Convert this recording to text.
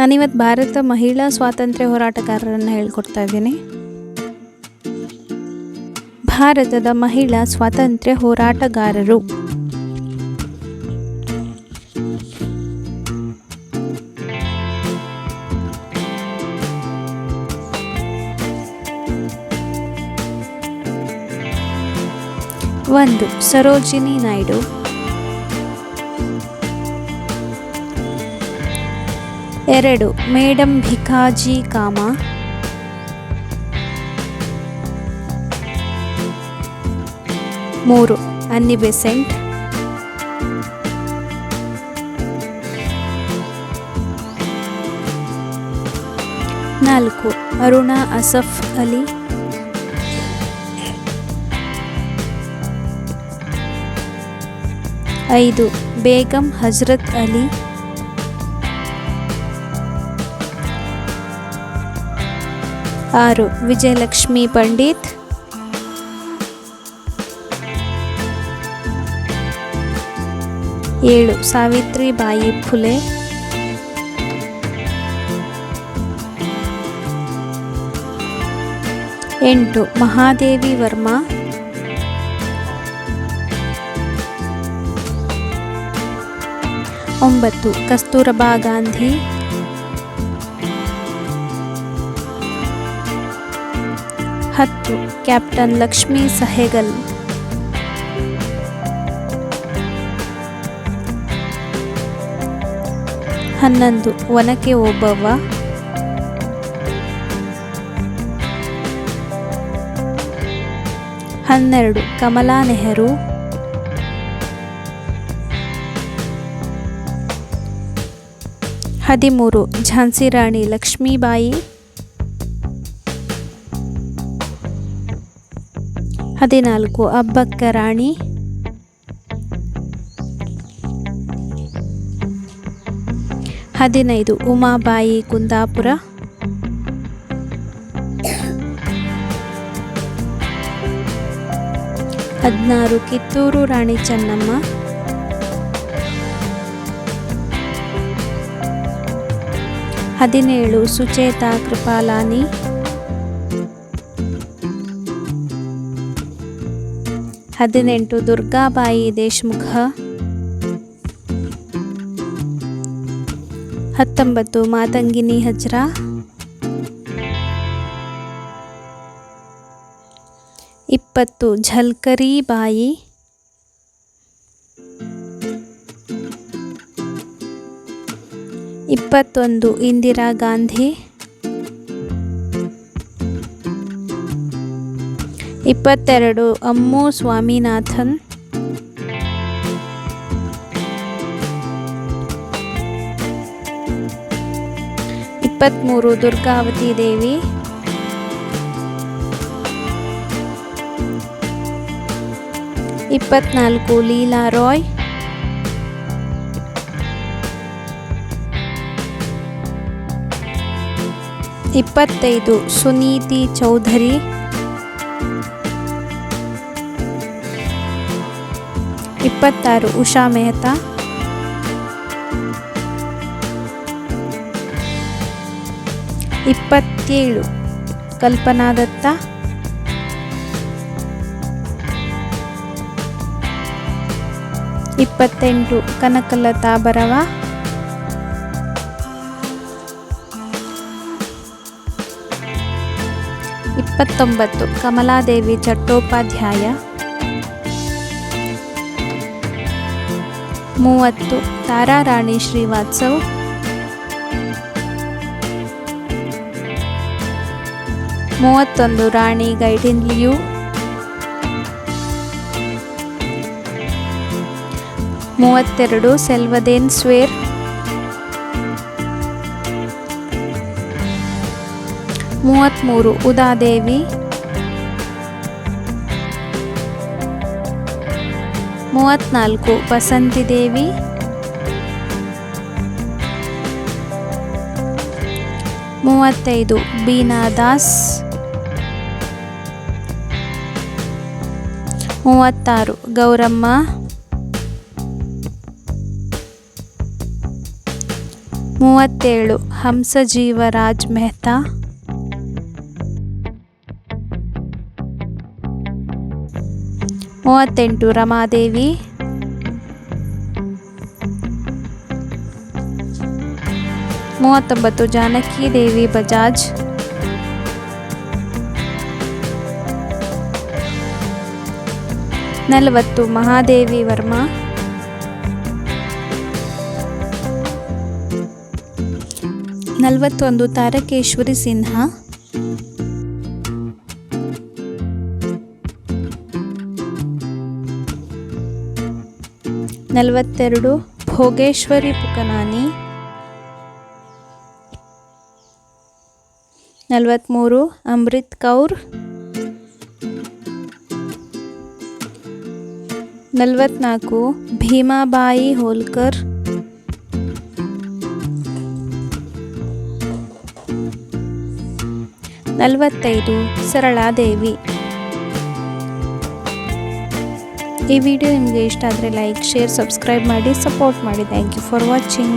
ನಾನಿವತ್ತು ಭಾರತ ಮಹಿಳಾ ಸ್ವಾತಂತ್ರ್ಯ ಹೋರಾಟಗಾರರನ್ನು ಹೇಳ್ಕೊಡ್ತಾ ಇದ್ದೀನಿ. ಭಾರತದ ಮಹಿಳಾ ಸ್ವಾತಂತ್ರ್ಯ ಹೋರಾಟಗಾರರು. ಒಂದು ಸರೋಜಿನಿ ನಾಯ್ಡು. ಎರಡು ಮೇಡಮ್ ಭಿಕಾಜಿ ಕಾಮ. ಮೂರು ಅನ್ನಿ ಬೆಸೆಂಟ್ ನಾಲ್ಕು, ಅರುಣಾ ಅಸಫ್ ಅಲಿ. ಐದು, ಬೇಗಂ ಹಜರತ್ ಅಲಿ. ಆರು. ವಿಜಯಲಕ್ಷ್ಮಿ ಪಂಡಿತ್. ಏಳು. ಸಾವಿತ್ರಿಬಾಯಿ ಫುಲೆ. ಎಂಟು. ಮಹಾದೇವಿ ವರ್ಮಾ. ಒಂಬತ್ತು. ಕಸ್ತೂರಬಾ ಗಾಂಧಿ. ಹತ್ತು ಕ್ಯಾಪ್ಟನ್ ಲಕ್ಷ್ಮೀ ಸಹೆಗಲ್. ಹನ್ನೊಂದು ಒನಕೆ ಓಬವ್ವ. ಹನ್ನೆರಡು ಕಮಲಾ ನೆಹರು. ಹದಿಮೂರು ಝಾನ್ಸಿ ರಾಣಿ ಲಕ್ಷ್ಮೀಬಾಯಿ. ಹದಿನಾಲ್ಕು ಅಬ್ಬಕ್ಕ ರಾಣಿ. ಹದಿನೈದು ಉಮಾಬಾಯಿ ಕುಂದಾಪುರ. ಹದಿನಾರು ಕಿತ್ತೂರು ರಾಣಿ ಚೆನ್ನಮ್ಮ. ಹದಿನೇಳು ಸುಚೇತಾ ಕೃಪಾಲಾನಿ. ಹದಿನೆಂಟು ದುರ್ಗಾಬಾಯಿ ದೇಶ್ಮುಖ. ಹತ್ತೊಂಬತ್ತು ಮಾತಂಗಿನಿ ಹಜ್ರಾ. ಇಪ್ಪತ್ತು ಝಲ್ಕರಿ ಬಾಯಿ. ಇಪ್ಪತ್ತೊಂದು ಇಂದಿರಾ ಗಾಂಧಿ. ಇಪ್ಪತ್ತೆರಡು ಅಮ್ಮು ಸ್ವಾಮಿನಾಥನ್. ಇಪ್ಪತ್ತ್ಮೂರು ದುರ್ಗಾವತಿ ದೇವಿ. ಇಪ್ಪತ್ನಾಲ್ಕು ಲೀಲಾ ರಾಯ್. ಇಪ್ಪತ್ತೈದು ಸುನೀತಿ ಚೌಧರಿ. ಇಪ್ಪತ್ತಾರು ಉಷಾ ಮೆಹ್ತಾ. ಇಪ್ಪತ್ತೇಳು ಕಲ್ಪನಾ ದತ್ತ. ಇಪ್ಪತ್ತೆಂಟು ಕನಕಲತಾ ಬರವ ಇಪ್ಪತ್ತೊಂಬತ್ತು ಕಮಲಾದೇವಿ ಚಟ್ಟೋಪಾಧ್ಯಾಯ. ಮೂವತ್ತು. ತಾರಾರಾಣಿ ಶ್ರೀವಾತ್ಸವ್. ಮೂವತ್ತೊಂದು ರಾಣಿ ಗೈಡಿನ್ಲಿಯು. ಮೂವತ್ತೆರಡು ಸೆಲ್ವದೇನ್ ಸ್ವೇರ್. ಮೂವತ್ತ್ಮೂರು ಉದಾದೇವಿ ಮೂವತ್ತ್ನಾಲ್ಕು ಬಸಂತಿ ದೇವಿ. ಮೂವತ್ತೈದು ಬೀನಾ ದಾಸ್. ಮೂವತ್ತಾರು ಗೌರಮ್ಮ. ಮೂವತ್ತೇಳು ಹಂಸಜೀವರಾಜ್ ಮೆಹ್ತಾ. ಮೂವತ್ತೆಂಟು ರಮಾದೇವಿ. ಮೂವತ್ತೊಂಬತ್ತು ಜಾನಕಿ ದೇವಿ ಬಜಾಜ್. ನಲವತ್ತು ಮಹಾದೇವಿ ವರ್ಮಾ. ನಲವತ್ತೊಂದು ತಾರಕೇಶ್ವರಿ ಸಿನ್ಹಾ. ನಲವತ್ತೆರಡು ಭೋಗೇಶ್ವರಿ ಪುಕನಾನಿ. ನಲವತ್ತ್ಮೂರು ಅಮೃತ್ ಕೌರ್. ನಲವತ್ನಾಲ್ಕು ಭೀಮಾಬಾಯಿ ಹೋಲ್ಕರ್. ನಲವತ್ತೈದು ಸರಳಾದೇವಿ. ಈ ವಿಡಿಯೋ ನಿಮಗೆ ಇಷ್ಟ ಆದರೆ ಲೈಕ್ ಶೇರ್ ಸಬ್ಸ್ಕ್ರೈಬ್ ಮಾಡಿ ಸಪೋರ್ಟ್ ಮಾಡಿ. Thank you for watching